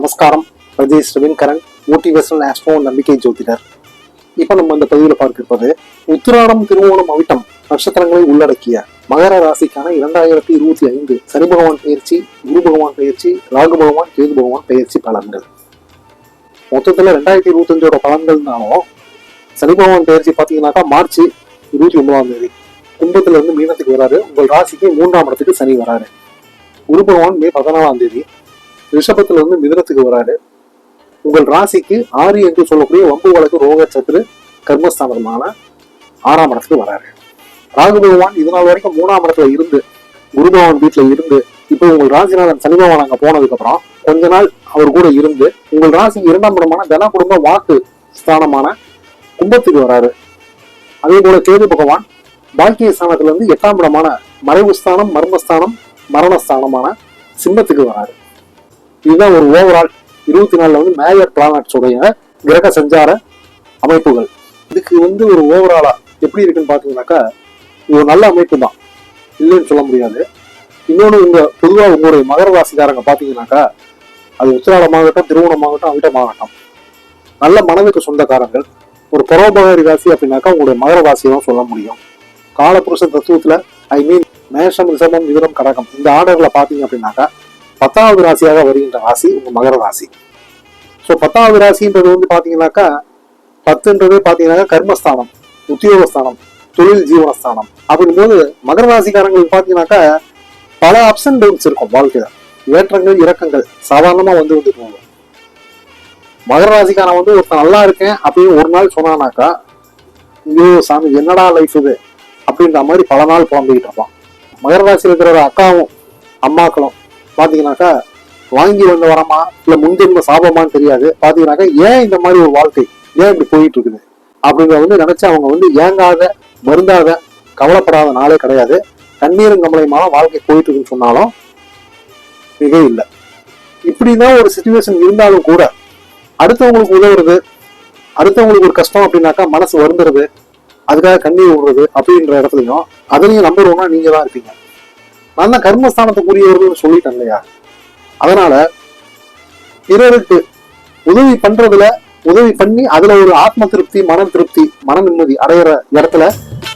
நமஸ்காரம். Pradesh Raveenkaran motivational astro நம்பிக்கை ஜோதிடர். இப்போ நம்ம இந்த பதிவில் பார்க்கிருப்பது உத்திராடம் திருவோணம் அவிட்டம் நட்சத்திரங்களை உள்ளடக்கிய மகர ராசிக்கான இரண்டாயிரத்தி இருபத்தி ஐந்து சனி பகவான் பயிற்சி குரு பகவான் பயிற்சி ராகு பகவான் கேது பகவான் பயிற்சி பலன்கள். மொத்தத்தில் ரெண்டாயிரத்தி இருபத்தஞ்சோட பலன்கள்னாலும் சனி பகவான் பயிற்சி பார்த்தீங்கன்னாக்கா மார்ச் இருபத்தி ஒன்பதாம் தேதி கும்பத்துல இருந்து மீனத்துக்கு வராரு. உங்கள் ராசிக்கு மூன்றாம் இடத்துக்கு சனி வராரு. குரு பகவான் மே பதினாலாம் தேதி ரிஷபத்துல இருந்து மிதனத்துக்கு வராரு. உங்கள் ராசிக்கு ஆறு என்று சொல்லக்கூடிய வம்பு வழக்கு ரோக சத்துரு கர்மஸ்தானமான ஆறாம் இடத்துக்கு வராரு. ராகு பகவான் இது நாள் வரைக்கும் மூணாம் இடத்துல இருந்து குரு பகவான் வீட்டுல இருந்து இப்போ உங்கள் ராசிநாதன் சனி பகவான் அங்க போனதுக்கு அப்புறம் கொஞ்ச நாள் அவர் கூட இருந்து உங்கள் ராசி இரண்டாம் இடமான தன குடும்ப வாக்கு ஸ்தானமான கும்பத்துக்கு வராரு. அதே போல கேது பகவான் பாக்கிய ஸ்தானத்துல இருந்து எட்டாம் இடமான மறைவு ஸ்தானம் மர்மஸ்தானம் மரணஸ்தானமான சிம்மத்துக்கு வராரு. இதுதான் ஒரு ஓவரால் இருபத்தி நாலுல வந்து மேஜர் பிளானட்ஸ் உடைய கிரக சஞ்சார அமைப்புகள். இதுக்கு வந்து ஒரு ஓவராலா எப்படி இருக்குன்னு பாத்தீங்கன்னாக்கா இது ஒரு நல்ல அமைப்பு தான் இல்லைன்னு சொல்ல முடியாது. இன்னொன்று உங்க பொதுவாக உங்களுடைய மகர ராசிக்காரங்க பாத்தீங்கன்னாக்கா அது உத்திராடமாகட்டும் திருவோணமாகட்டும் அவிட்டமாகட்டும். நல்ல மனதுக்கு சொந்தக்காரங்கள் ஒரு பரோபகாரி ராசி அப்படின்னாக்கா உங்களுடைய மகர ராசியை தான் சொல்ல முடியும். காலபுருஷ தத்துவத்துல ஐ மீன் மேஷம் ரிஷபம் மிதுனம் கடகம் இந்த ஆர்டர்ல பாத்தீங்க அப்படின்னாக்கா பத்தாவது ராசியாக வருகின்ற ராசி உங்க மகர ராசி. ஸோ பத்தாவது ராசின்றது வந்து பார்த்தீங்கன்னாக்கா பத்துன்றது பார்த்தீங்கன்னாக்கா கர்மஸ்தானம் உத்தியோகஸ்தானம் தொழில் ஜீவனஸ்தானம். அப்படிங்கும்போது மகர ராசிக்காரங்களுக்கு பார்த்தீங்கன்னாக்கா பல அப்ஸ் அண்ட் டவுன்ஸ் இருக்கும் வாழ்க்கையில. ஏற்றங்கள் இறக்கங்கள் சாதாரணமாக வந்து வந்து போகும். மகர ராசிக்காரன் வந்து ஒருத்தன் நல்லா இருக்கேன் அப்படின்னு ஒரு நாள் சொன்னானாக்கா ஐயோ சாமி என்னடா லைஃப் இது? அப்படின்ற மாதிரி பல நாள் புலம்பிக்கிட்டு இருப்பான். மகர ராசியில் இருக்கிற ஒரு அக்காவும் அம்மாக்களும் பாத்தீங்கன்னாக்கா வாங்கி வந்த வரமா இல்ல முன்ஜென்ம சாபமான்னு தெரியாது. பாத்தீங்கன்னாக்கா ஏன் இந்த மாதிரி ஒரு வாழ்க்கை? ஏன் இப்படி போயிட்டு இருக்குது அப்படிங்கிறத வந்து நினைச்சு அவங்க வந்து ஏங்காத வருந்தாத கவலைப்படாத நாளே கிடையாது. கண்ணீரும் கமலையுமான வாழ்க்கை போயிட்டு இருக்குன்னு சொன்னாலும் மிக இல்லை. இப்படிதான் ஒரு சுச்சுவேஷன் இருந்தாலும் கூட அடுத்தவங்களுக்கு உதவுறது அடுத்தவங்களுக்கு ஒரு கஷ்டம் அப்படின்னாக்கா மனசு வருந்துறது அதுக்காக கண்ணீர் விடுறது அப்படின்ற இடத்துலையும் அதுலயும் நம்பர் ஒன்னா நீங்க தான் இருப்பீங்க. நான் தான் கர்மஸ்தானத்துக்குரியவர்கள் சொல்லிட்டேன் இல்லையா? அதனால பிறருக்கு உதவி பண்றதுல உதவி பண்ணி அதுல ஒரு ஆத்ம திருப்தி மன திருப்தி மன நிம்மதி அடையிற இடத்துல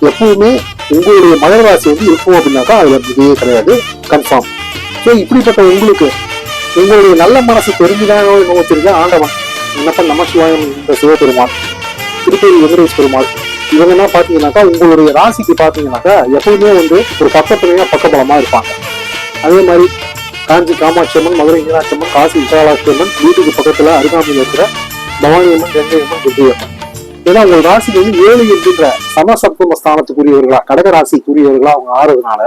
எப்பவுமே உங்களுடைய மகர ராசி வந்து இருக்கும் அப்படின்னாக்கா அதுல இதே கிடையாது. கன்ஃபார்ம் ஸோ இப்படிப்பட்ட உங்களுக்கு உங்களுடைய நல்ல மனசு தெரிஞ்சுதான் என்னவோ தெரிஞ்ச ஆண்டவன் என்னப்பா நமசிவாயம் இந்த சிவபெருமான்? திருப்பதி வெங்கடேஷ் பெருமாள். இவங்க பார்த்தீங்கன்னாக்கா உங்களுடைய ராசிக்கு பாத்தீங்கன்னாக்கா எப்பவுமே வந்து ஒரு பக்கத்துலையா பக்கபலமா இருப்பாங்க. அதே மாதிரி காஞ்சி காமாட்சி அம்மன் மதுரை மீனாட்சி அம்மன் காசி விசாலாட்சி அம்மன் வீட்டுக்கு பக்கத்துல அருகாமையில் இருக்கிற பவானி அம்மன் கங்கை அம்மன் துர்கை அம்மன் ஏன்னா உங்கள் ராசி வந்து ஏழு என்கின்ற சமசப்தம ஸ்தானத்துக்குரியவர்களா கடக ராசிக்குரியவர்களா அவங்க ஆறுறதுனால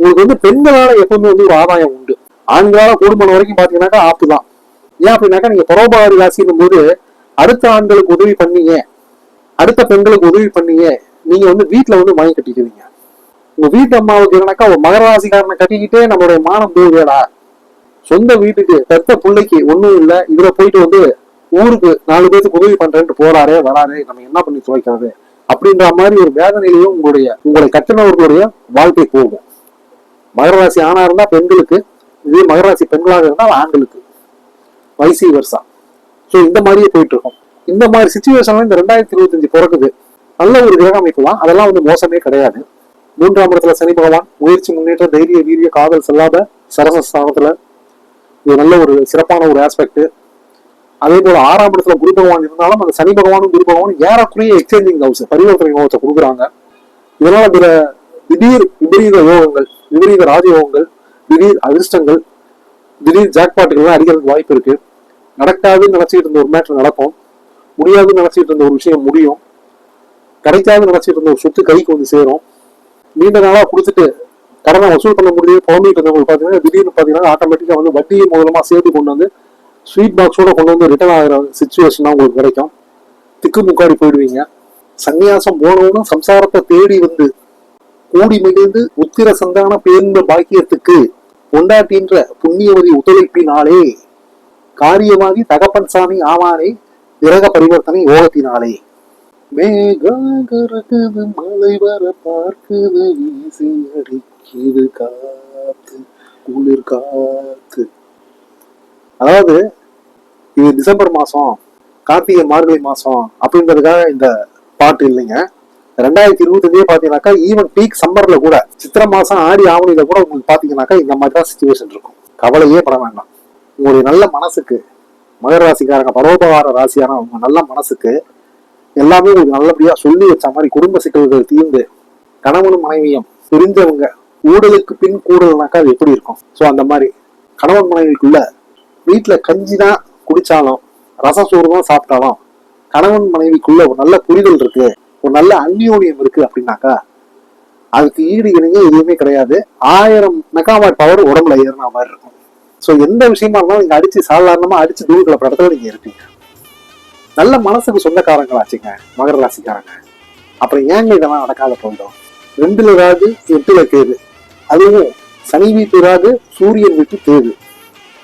உங்களுக்கு வந்து பெண்களால எப்பவுமே வந்து ஒரு ஆதாயம் உண்டு. ஆண்களால குடும்பம் வரைக்கும் பார்த்தீங்கன்னாக்கா ஆப்பு தான். ஏன் அப்படின்னாக்கா நீங்க பரோபகாரி ராசின்னும் போது அடுத்த ஆண்களுக்கு உதவி பண்ணீங்க அடுத்த பெண்களுக்கு உதவி பண்ணீங்க நீங்க வந்து வீட்டுல வந்து மயம் கட்டிக்குவீங்க உங்க வீட்டு அம்மாவுக்கு என்னன்னாக்கா ஒரு மகர ராசிக்காரனை கட்டிக்கிட்டே நம்மளுடைய மானம் போகுதேடா சொந்த வீட்டுக்கு பெத்த பிள்ளைக்கு ஒண்ணும் இல்ல இதுல போயிட்டு வந்து ஊருக்கு நாலு பேருக்கு உதவி பண்றேன்ட்டு போறாரே வராரே நம்ம என்ன பண்ணி துவைக்கிறது? அப்படின்ற மாதிரி ஒரு வேதனையிலையும் உங்களுடைய உங்களை கட்டினவர்களுடைய வாழ்க்கை போகும். மகர ராசி ஆணா இருந்தா பெண்களுக்கு இதே மகர ராசி பெண்களாக இருந்தால் ஆண்களுக்கு. வைசி வருஷம் ஸோ இந்த மாதிரியே போயிட்டு இருக்கோம். இந்த மாதிரி சுச்சுவேஷன்ல இந்த ரெண்டாயிரத்தி இருபத்தஞ்சு பிறகுது நல்ல ஒரு கிரக அமைப்பு தான். அதெல்லாம் வந்து மோசமே கிடையாது. மூன்றாம் இடத்துல சனி பகவான் முயற்சி முன்னேற்ற தைரிய வீரிய காதல் செல்லாத சரசஸ்தானத்துல இது நல்ல ஒரு சிறப்பான ஒரு ஆஸ்பெக்ட் அதே போல ஆறாம் இடத்துல குரு பகவான் இருந்தாலும் அந்த சனி பகவானும் குரு பகவானும் ஏறக்குறைய எக்ஸ்சேஞ்சிங் ஹவுஸ் பரிவர்த்தனை யோகத்தை கொடுக்குறாங்க. இதனால இதுல திடீர் விபரீத யோகங்கள் விபரீத ராஜயோகங்கள் திடீர் அதிர்ஷ்டங்கள் திடீர் ஜாக்பாட்டுகள்லாம் அடிக்கிறதுக்கு வாய்ப்பு இருக்கு. நடக்காதுன்னு நினைச்சிட்டு இருந்த ஒரு மேட்டர் நடக்கும். முடியாதுன்னு நினைச்சிட்டு இருந்த ஒரு விஷயம் முடியும். கிடைக்காதுன்னு நினைச்சிட்டு இருந்த ஒரு சொத்து கைக்கு வந்து சேரும். நீண்ட நாளா கொடுத்துட்டு கடனை வசூல் பண்ண முடியும் புலம்பிட்டு இருந்தவங்க பாத்தீங்கன்னா திடீர்னு பார்த்தீங்கன்னா ஆட்டோமேட்டிக்கா வந்து வட்டியை மூலமா சேர்த்து கொண்டு வந்து ஸ்வீட் பாக்ஸோட கொண்டு வந்து ரிட்டர்ன் ஆகிற சுச்சுவேஷன் தான் உங்களுக்கு கிடைக்கும். திக்கு முக்காடி போயிடுவீங்க. சன்னியாசம் போனவனும் சம்சாரத்தை தேடி வந்து கூடி மிகுந்து உத்திர சந்தான பேர்ந்த பாக்கியத்துக்கு கொண்டாட்டின்ற புண்ணியவதி ஒத்துழைப்பினாலே காரியமாகி தகப்பன் சாமி ஆவானே கிரக பரிவர்த்தனை யோகத்தினாலே மேகது மலை வர பார்க்குது வீசி அடிக்குது காத்து குளிர் காத்து. அதாவது இது டிசம்பர் மாசம் கார்த்திகை மார்கழி மாசம் அப்படின்றதுக்காக இந்த பாட்டு இல்லைங்க. ரெண்டாயிரத்தி இருபத்தஞ்சே பாத்தீங்கன்னாக்கா ஈவன் பீக் சம்மர்ல கூட சித்திரை மாசம் ஆடி ஆவணியில கூட உங்களுக்கு பாத்தீங்கன்னாக்கா இந்த மாதிரி தான் சுச்சுவேஷன் இருக்கும். கவலையே பட வேண்டாம். உங்களுடைய நல்ல மனசுக்கு மகர ராசிக்காரங்க பரோபகார ராசியான அவங்க நல்ல மனசுக்கு எல்லாமே உங்களுக்கு நல்லபடியா சொல்லி வச்ச மாதிரி குடும்ப சிக்கல்கள் தீர்ந்து கணவனும் மனைவியும் பிரிஞ்சவங்க ஊடலுக்கு பின் கூடல்னாக்கா அது எப்படி இருக்கும்? ஸோ அந்த மாதிரி கணவன் மனைவிக்குள்ள வீட்டுல கஞ்சி தான் குடிச்சாலும் ரசம் சோறு தான் சாப்பிட்டாலும் கணவன் மனைவிக்குள்ள ஒரு நல்ல புரிதல் இருக்கு ஒரு நல்ல அந்யோன்யம் இருக்கு அப்படின்னாக்கா அதுக்கு ஈடு இணைங்க எதுவுமே கிடையாது. ஆயிரம் மெகாவாட் பவர் உடம்புல ஏறின மாதிரி இருக்கும். ஸோ எந்த விஷயமா இருந்தாலும் நீங்க அடிச்சு சாதாரணமா அடிச்சு தூள் கிளப்புற இடத்துல நீங்க இருப்பீங்க. நல்ல மனசுக்கு சொந்தக்காரங்களாச்சுங்க மகர ராசிக்காரங்க அப்புறம் ஏங்க இதெல்லாம் நடக்காத போயிடும்? ரெண்டுல ராகு எட்டுல கேது. அதுவும் சனி வீட்டு ராகு சூரியன் வீட்டு தேது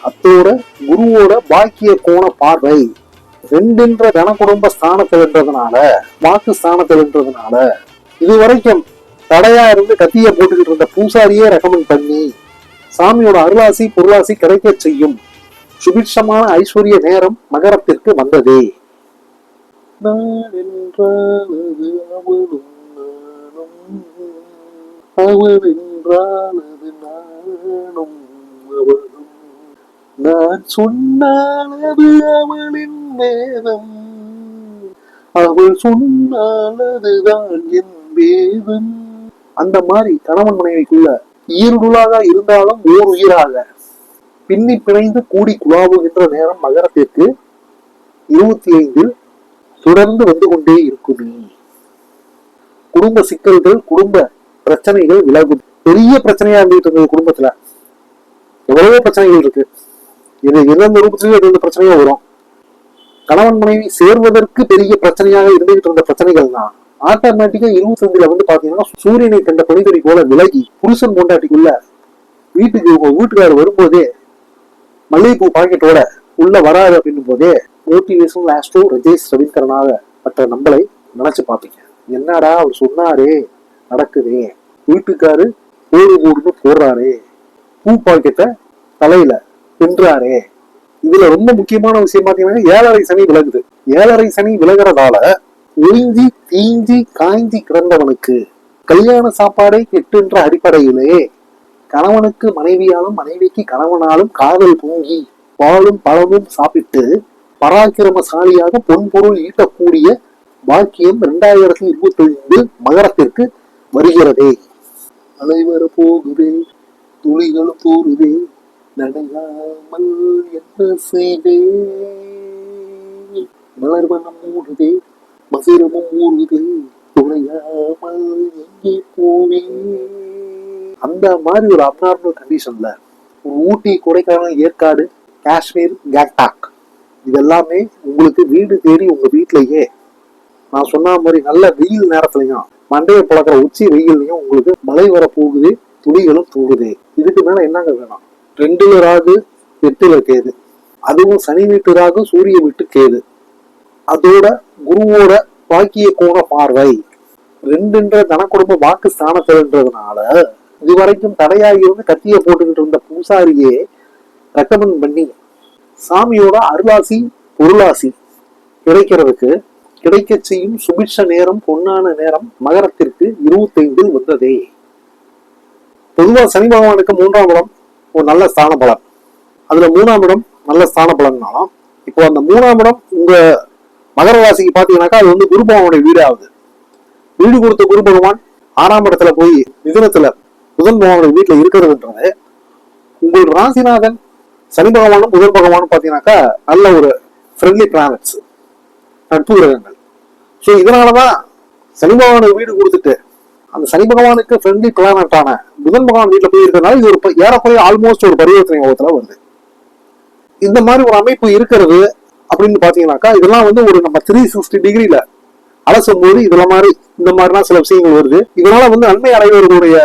அத்தோட குருவோட பாக்கிய கோண பார்வை. ரெண்டுன்ற தனக்குடும்ப குடும்ப ஸ்தானத்தில்ன்றதுனால வாக்கு ஸ்தானத்தில்ன்றதுனால இது வரைக்கும் தடையா இருந்து கத்திய போட்டுக்கிட்டு இருந்த பூசாரியே ரெக்கமெண்ட் பண்ணி சாமியோட அருளாசி பொருளாசி கிடைக்க செய்யும். சுபிட்சமான ஐஸ்வர்ய நேரம் மகரத்திற்கு வந்ததே. அவளும் நான் சொன்னானது அவளின் வேதம் அவள் சொன்னானதுதான் என் வேதம். அந்த மாதிரி கணவன் மனைவிக்குள்ள ஈருளாக இருந்தாலும் ஓர் உயிராக. பின்னி பிணைந்து கூடி குழாவுகின்ற நேரம் மகரத்திற்கு இருபத்தி ஐந்தில் தொடர்ந்து வந்து கொண்டே இருக்குமே. குடும்ப சிக்கல்கள் குடும்ப பிரச்சனைகள் விலகும். பெரிய பிரச்சனையா இருந்துட்டு இருந்தது குடும்பத்துல. எவ்வளவோ பிரச்சனைகள் இருக்கு. இது எந்தெந்த ரூபத்திலும் எந்தெந்த பிரச்சனையும் வரும். கணவன் மனைவி சேர்வதற்கு பெரிய பிரச்சனையாக இருந்துகிட்டு இருந்த பிரச்சனைகள் தான் ஆட்டோமேட்டிக்கா இருபத்தி அஞ்சுல வந்து பாத்தீங்கன்னா சூரியனை கண்ட பனிதுளி போல விலகி புருஷன் கொண்டாட்டிக்குள்ள வீட்டுக்கு உங்க வீட்டுக்காரர் வரும்போதே மல்லிகைப்பூ பாக்கெட்டோட உள்ள வராது அப்படின்னும் போதே மோட்டிவேஷன் ஆஸ்ட்ரோ ரஜேஷ் ரவீந்திரனாக மற்ற நம்மளை நினைச்சு பார்ப்பீங்க. என்னடா அவர் சொன்னாரே நடக்குதே. வீட்டுக்காரு போடு போடுன்னு போடுறாரே பூ பாக்கெட்டை தலையில பின்றாரே இதுல ரொம்ப முக்கியமான விஷயம் பாத்தீங்கன்னா ஏழரை சனி விலகுது. ஏழரை சனி விலகிறதால ஒழிஞ்சி தீஞ்சி காய்ஞ்சி கிடந்தவனுக்கு கல்யாண சாப்பாடை கெட்டுன்ற அடிப்படையிலே கணவனுக்கு மனைவியாலும் மனைவிக்கு கணவனாலும் காதல் பொங்கி பாலும் பழமும் சாப்பிட்டு பராக்கிரமசாலியாக பொன்பொருள் ஈட்டக்கூடிய பாக்கியம் இரண்டாயிரத்தி இருபத்தி ஐந்து மகரத்திற்கு வருகிறதே. அலைவர போகுதே துளிகளும் நடையாமல் என்ன செய்தே. மலர்வனம் மூடுதே மசிரமும் ஊறுதே எங்கே அந்த மாதிரி ஒரு அப்நார்மல் கண்டிஷன்ல ஒரு ஊட்டி கொடைக்கானல் ஏற்காடு காஷ்மீர் கேங்டாக் இது எல்லாமே உங்களுக்கு வீடு தேடி உங்க வீட்லயே நான் சொன்ன மாதிரி நல்ல வெயில் நேரத்துலயும் மண்டையை பழக்கிற உச்சி வெயில்லையும் உங்களுக்கு மழை வர போகுது துளிகளும் தூங்குது இதுக்கு மேல என்னங்க வேணும்? ரெண்டுல ராகு எட்டுல கேது. அதுவும் சனி வீட்டு ராகு சூரிய வீட்டு கேது. அதோட குருவோட பாக்கிய கோண பார்வை. ரெண்டுன்ற தனக்குடும்ப வாக்கு ஸ்தானத்தில்ன்றதுனால இதுவரைக்கும் தடையாகி இருந்து போட்டுக்கிட்டு இருந்த பூசாரியே ரெக்கமெண்ட் பண்ணி சாமியோட அருளாசி பொருளாசி கிடைக்கிறதுக்கு கிடைக்க செய்யும் சுபிட்ச நேரம் பொன்னான நேரம் மகரத்திற்கு இருபத்தைந்தில் வந்ததே. பொதுவாக சனி பகவானுக்கு மூன்றாம் இடம் ஒரு நல்ல ஸ்தான பலன். அதுல மூணாம் இடம் நல்ல ஸ்தான பலன்னாலும் இப்போ அந்த மூணாம் இடம் உங்க மகர ராசிக்கு பாத்தீங்கன்னாக்கா அது வந்து குரு பகவானுடைய வீடு ஆகுது. வீடு கொடுத்த குரு பகவான் ஆறாம் இடத்துல போய் மிதுனத்துல புதன் பகவானுடைய வீட்டுல இருக்கிறதுன்றது உங்கள் ராசிநாதன் சனி பகவானும் புதன் பகவானும் பாத்தீங்கன்னாக்கா நல்ல ஒரு ஃப்ரெண்ட்லி பிளானட்ஸ் நட்பு கிரகங்கள். ஸோ இதனாலதான் சனி பகவானுக்கு வீடு கொடுத்துட்டு அந்த சனி பகவானுக்கு ஃப்ரெண்ட்லி பிளானட்டான புதன் பகவான் வீட்டுல போய் இருக்கிறதுனால இது ஒரு ஏறக்குறைய ஆல்மோஸ்ட் ஒரு பரிவர்த்தனை யோகத்துல வருது. இந்த மாதிரி ஒரு அமைப்பு இருக்கிறது அப்படின்னு பாத்தீங்கன்னாக்கா இதெல்லாம் வந்து ஒரு நம்ம த்ரீ சிக்ஸ்டி டிகிரில அலசும் போது இதுல மாதிரி இந்த மாதிரிலாம் சில விஷயங்கள் வருது. இதனால வந்து நன்மை அடைவர்களுடைய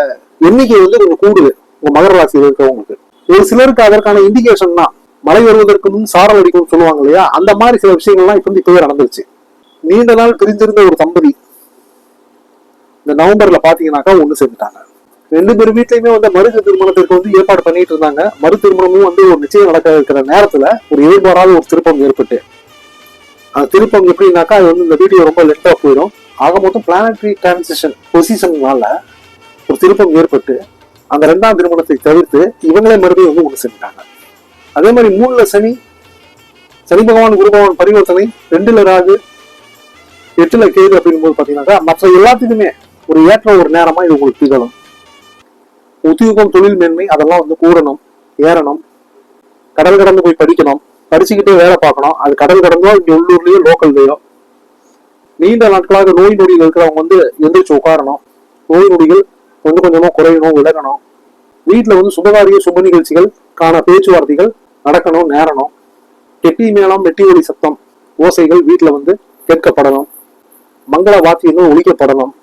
எண்ணிக்கை வந்து கொஞ்சம் கூடுது உங்க மகர ராசியில் இருக்கிறவங்களுக்கு. ஒரு சிலருக்கு அதற்கான இண்டிகேஷன் தான் மழை வருவதற்கு முன் சாரல் அடிக்கும்னு சொல்லுவாங்க இல்லையா? அந்த மாதிரி சில விஷயங்கள்லாம் இப்போ வந்து இப்பவே நடந்துருச்சு. நீண்ட நாள் பிரிஞ்சிருந்த ஒரு தம்பதி இந்த நவம்பர்ல பாத்தீங்கன்னாக்கா ஒண்ணு சேர்ந்துட்டாங்க. ரெண்டு பேர் வீட்லயுமே வந்து மருத திருமணத்திற்கு வந்து ஏற்பாடு பண்ணிட்டு இருந்தாங்க. மறு திருமணமும் வந்து ஒரு நிச்சயம் நடக்க இருக்கிற நேரத்துல ஒரு எதிர்பாராத ஒரு திருப்பம் ஏற்பட்டு. அந்த திருப்பம் எப்படின்னாக்கா அது வந்து இந்த வீடியோ ரொம்ப லென்த்தா போயிடும். ஆக மொத்தம் பிளானட்ரி டிரான்சிஷன் பொசிஷன்னால ஒரு திருப்பம் ஏற்பட்டு அந்த ரெண்டாம் திருமணத்தை தவிர்த்து இவங்களே மறுபடியும் வந்து ஒன்று செஞ்சுட்டாங்க அதே மாதிரி மூணுல சனி சனி பகவான் குரு பகவான் பரிவர்த்தனை ரெண்டுல ராகு எட்டுல கேது அப்படிங்கும் போது பாத்தீங்கன்னாக்கா மற்ற எல்லாத்துக்குமே ஒரு ஏற்ற ஒரு நேரமா இது உங்களுக்கு திகழும். உத்தியோகம் தொழில் மேன்மை அதெல்லாம் வந்து கூடணும் ஏறணும். கடல் கடந்து போய் படிக்கணும். படிச்சுக்கிட்டே வேலை பார்க்கணும். அது கடல் கடந்தோ இங்க உள்ளூர்லயோ லோக்கல்லையோ நீண்ட நாட்களாக நோய் நொடிகள் இருக்கிறவங்க வந்து எந்திரிச்சு உட்காரணும். நோய் நொடிகள் கொஞ்சம் கொஞ்சமா குறையணும் விலகணும். வீட்டுல வந்து சுபகாரிய சுப நிகழ்ச்சிகள் காண பேச்சுவார்த்தைகள் நடக்கணும் நேரணும். கெட்டி மேளம் வெட்டி ஒளி சத்தம் ஓசைகள் வீட்டுல வந்து கேட்கப்படணும். மங்கள வாத்தியங்கள் ஒழிக்கப்படணும்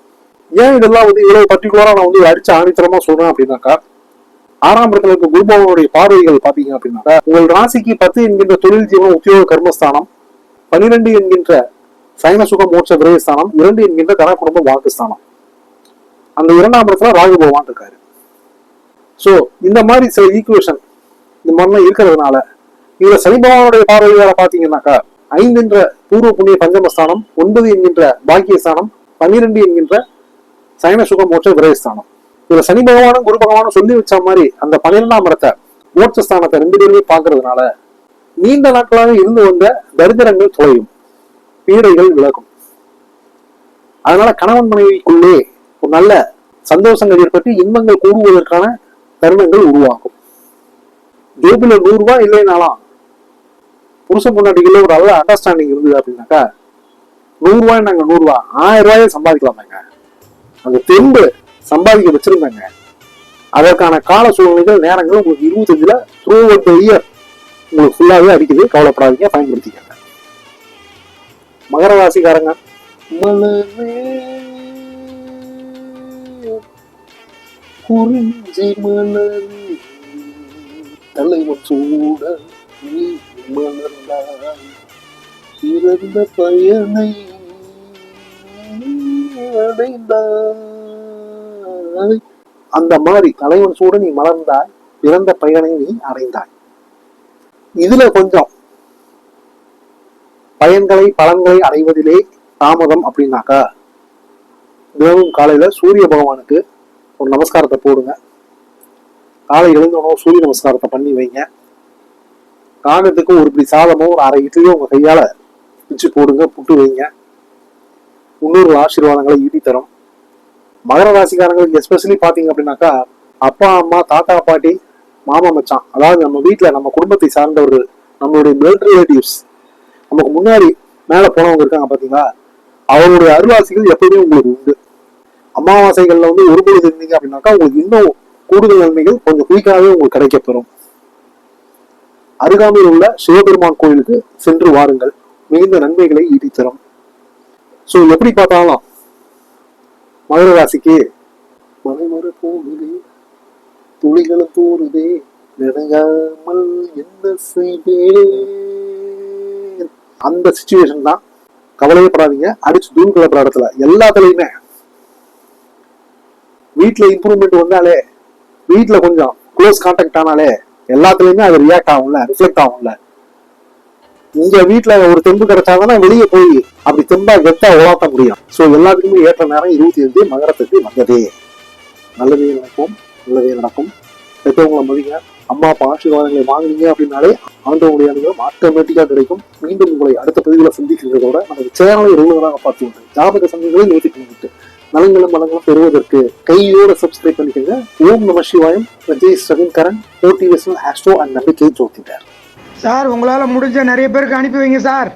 ஏன் இதெல்லாம் வந்து இவ்வளவு பர்டிகுலரா நான் வந்து அடிச்சு ஆணித்தரமா சொல்றேன் அப்படின்னாக்கா ஆறாம் இடத்துல இருக்க குருபவனுடைய பார்வைகள் பாத்தீங்க அப்படின்னாக்கா உங்கள் ராசிக்கு பத்து என்கின்ற தொழில் ஜீவனம் உத்தியோக கர்மஸ்தானம் பனிரெண்டு என்கின்ற சைன சுக மோட்ச விரயஸ்தானம் இரண்டு என்கின்ற தன குடும்ப வாக்குஸ்தானம் அந்த இரண்டாம் இடத்துல ராகு பகவான் இருக்காரு. சோ இந்த மாதிரி சில ஈக்குவேஷன் இந்த மாதிரிலாம் இருக்கிறதுனால இதுல சனி பகவானுடைய பார்வையால பாத்தீங்கன்னாக்கா ஐந்து என்ற பூர்வ புண்ணிய பஞ்சமஸ்தானம் ஒன்பது என்கின்ற பாக்கியஸ்தானம் பன்னிரெண்டு என்கின்ற சயன சுக மோட்ச விரயஸ்தானம். இதுல சனி பகவானும் குரு பகவானும் சொல்லி வச்ச மாதிரி அந்த பன்னிரெண்டாம் இடத்தை மோட்சஸ்தானத்தை ரெண்டு பேருமே பாக்குறதுனால நீண்ட நாட்களாக இருந்து வந்த தரித்திரங்கள் தொலையும். பீடைகள் விலகும். அதனால கணவன் மனைவிக்குள்ளே ஒரு நல்ல சந்தோஷங்கள் ஏற்பட்டு இன்பங்கள் கூடுவதற்கான தருணங்கள் உருவாகும். ஜோபில நூறு ரூபாய் இல்லைனாலும் புருஷ பொண்டாட்டிக்குள்ள ஒரு அளவு அண்டர்ஸ்டாண்டிங் இருந்தது அப்படின்னாக்கா நூறு ரூபாய் நாங்க நூறு ஆயிரம் ரூபாயை சம்பாதிக்கலாமாங்க. அந்த தெம்பு சம்பாதிக்க வச்சிருந்தாங்க. அதற்கான கால சூழ்நிலைகள் நேரங்கள் உங்களுக்கு இருபத்தஞ்சுல த்ரூ அவுட் இயர் உங்களுக்கு ஃபுல்லாவே அடிக்குது. கவலைப்படாதீங்க பயன்படுத்திக்கங்க. மகர ராசிக்காரங்க குறிஞ்சி மலரே, தலைவன் சூட நீ மலர்ந்தாய். பிறந்த பயனை அடைந்தாய். அந்த மாதிரி தலைவன் சூட நீ மலர்ந்தாய் பிறந்த பயனை நீ அடைந்தாய். இதுல கொஞ்சம் பயன்களை பலன்களை அடைவதிலே தாமதம் அப்படின்னாக்கா தினமும் காலையில சூரிய பகவானுக்கு ஒரு நமஸ்காரத்தை போடுங்க. காலை எழுந்தோனும் சூரிய நமஸ்காரத்தை பண்ணி வைங்க. காகத்துக்கு ஒரு இப்படி சாதமோ ஒரு அரை இட்லியோ உங்க கையால பிச்சு போடுங்க புட்டு வைங்க. முன்னோர்கள் ஆசீர்வாதங்களை ஈட்டி தரும் மகர ராசிக்காரங்களுக்கு எஸ்பெஷலி பாத்தீங்க அப்படின்னாக்கா அப்பா அம்மா தாத்தா பாட்டி மாமா மச்சான் அதாவது நம்ம வீட்டுல நம்ம குடும்பத்தை சார்ந்தவர்கள் நம்மளுடைய பிளட் ரிலேட்டிவ்ஸ் நமக்கு முன்னாடி மேல போனவங்க இருக்காங்க பாத்தீங்களா அவருடைய அருளாசிகள் எப்பவுமே உங்களுக்கு உண்டு. அமாவாசைகள்ல வந்து ஒரு பொழுது இருந்தீங்க அப்படின்னாக்கா உங்களுக்கு இன்னும் கூடுதல் நன்மைகள் கொஞ்சம் குயிக்காகவே உங்களுக்கு கிடைக்கப்பெறும். அருகாமையில் உள்ள சிவபெருமான் கோயிலுக்கு சென்று வாருங்கள். மிகுந்த நன்மைகளை ஈட்டித்தரும். ஸோ எப்படி பார்த்தாலும் மதுர ராசிக்கு மலைமர போகுதே துளிகளும் தோறுதே நெருங்காமல் என்ன செய்வேன் அந்த சுச்சுவேஷன் தான் கவலையப்படாதீங்க அடிச்சு தூள் கிளப்புற இடத்துல எல்லாத்துலேயுமே வீட்டில் இம்ப்ரூவ்மெண்ட் வந்தாலே வீட்டில் கொஞ்சம் க்ளோஸ் கான்டாக்ட் ஆனாலே எல்லாத்துலேயுமே அது ரியாக்ட் ஆகும்ல ரிஃப்ளெக்ட் ஆகும்ல. இங்கே வீட்டில் ஒரு தெம்பு கிடைச்சாதானே வெளியே போய் அப்படி தெம்பா கெத்தா உலாட்ட முடியும். ஸோ எல்லாத்துக்குமே ஏற்ற நேரம் இருபத்தி அஞ்சு மகரத்துக்கு வந்ததே. நல்லதே நடக்கும் நல்லதே நடக்கும். பெற்றவங்களை மதிங்க. அம்மா அப்பா ஆசீர்வாதங்களை வாங்குனீங்க அப்படின்னாலே ஆண்டவங்களுடைய அனுபவம் ஆட்டோமேட்டிக்காக கிடைக்கும். மீண்டும் உங்களை அடுத்த பகுதியில் சந்திக்கிறதோட நமது சேனலை ரெகுலராக பார்த்து வந்து ஜாபக சங்கங்களை நிறுத்தி பண்ணிட்டு நலங்களும் மலங்களும் பெறுவதற்கு கையோட சப்ஸ்கிரைப் பண்ணிக்கோங்க. ஓம் நம Sivayam. Vijay Karan OTS astro and நம்பிக்கை ஜோதிடர் சார் உங்களால் முடிஞ்ச நிறைய பேருக்கு அனுப்பி வைங்க சார்.